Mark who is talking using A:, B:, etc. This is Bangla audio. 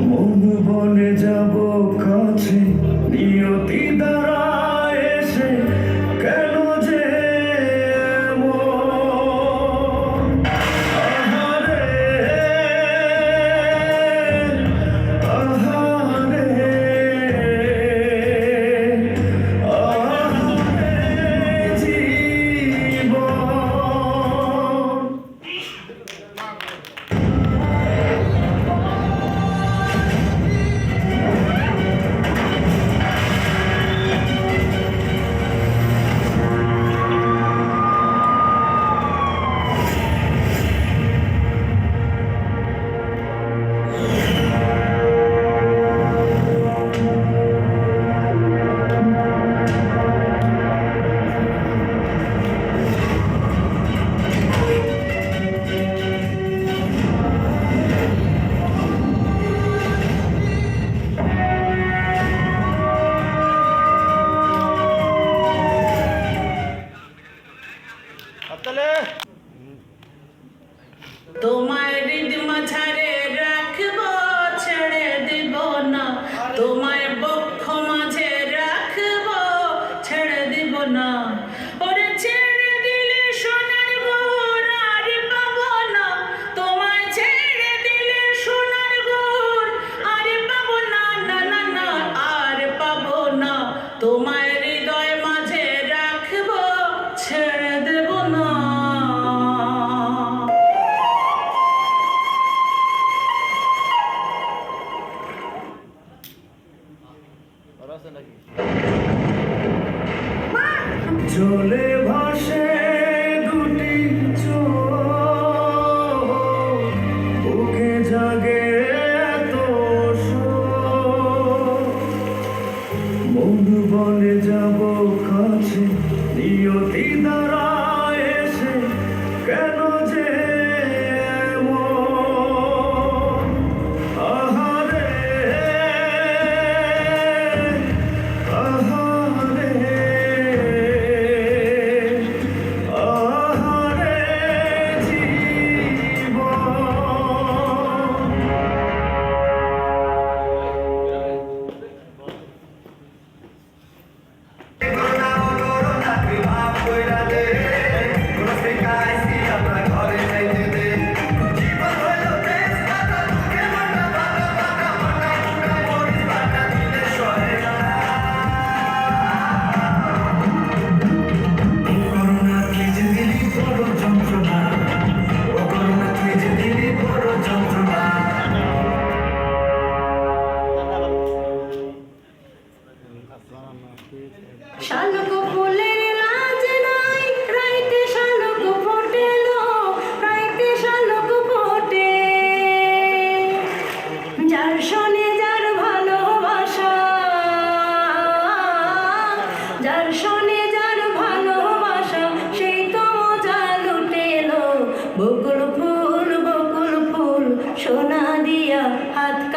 A: মন বনে যাব কাছে নিয়তি দ্বারা চলে ভাষে
B: শালক ফুলের লাজ নাই, রাইতে শালক শালক ফোটে। যার যার ভালোবাসা, যার শোনে ভালোবাসা, সেই তো যা লুটেল। বকুল ফুল বকুল ফুল, সোনা হাত